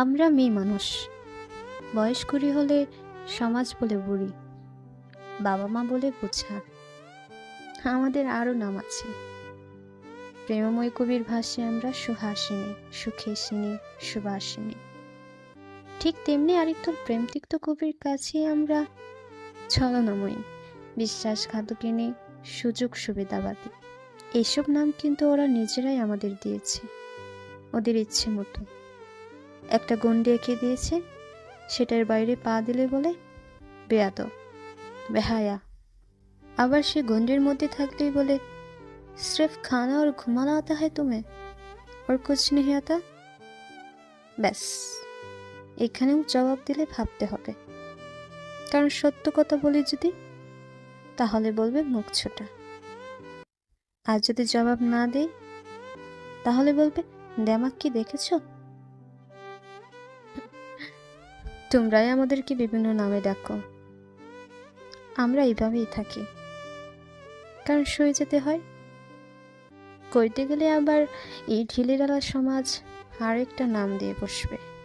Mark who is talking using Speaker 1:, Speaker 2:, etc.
Speaker 1: আমরা মেয়ে মানুষ। বয়স কুড়ি হলে সমাজ বলে বুড়ি বাবা মা বলে বোঝা। আমাদের আরও নাম আছে। প্রেমময় কবির ভাষে আমরা সুহাসিনী, সুখেসিনী, সুবাসিনী। ঠিক তেমনি আরেকটু প্রেমতিক্ত কবির কাছে আমরা ছলনাময়ী বিশ্বাসঘাতকিনী সুযোগ সুবিধাবাদী। এসব নাম কিন্তু ওরা নিজেরাই আমাদের দিয়েছে, ওদের ইচ্ছে মতো। একটা গন্ডি এঁকে দিয়েছে সেটার বাইরে পা দিলে বলে বেয়াদ বেহায়া আবার সে গন্ডির মধ্যে থাকলেই বলে सिर्फ खाना और घुमाना आता है तुम्हें और कुछ नहीं आता ব্যাস এখানেও জবাব দিলে ভাবতে হবে কারণ সত্য কথা বলি যদি তাহলে বলবে মুখ ছোটা আর যদি জবাব না দেই তাহলে বলবে দেমাক কি দেখেছো তোমরাই আমাদেরকে বিভিন্ন নামে ডাকো। আমরা এইভাবেই থাকি। কারণ সই যেতে হয়। কইতে গেলে আবার এই ঢিলেডালা সমাজ আরেকটা নাম দিয়ে বসবে।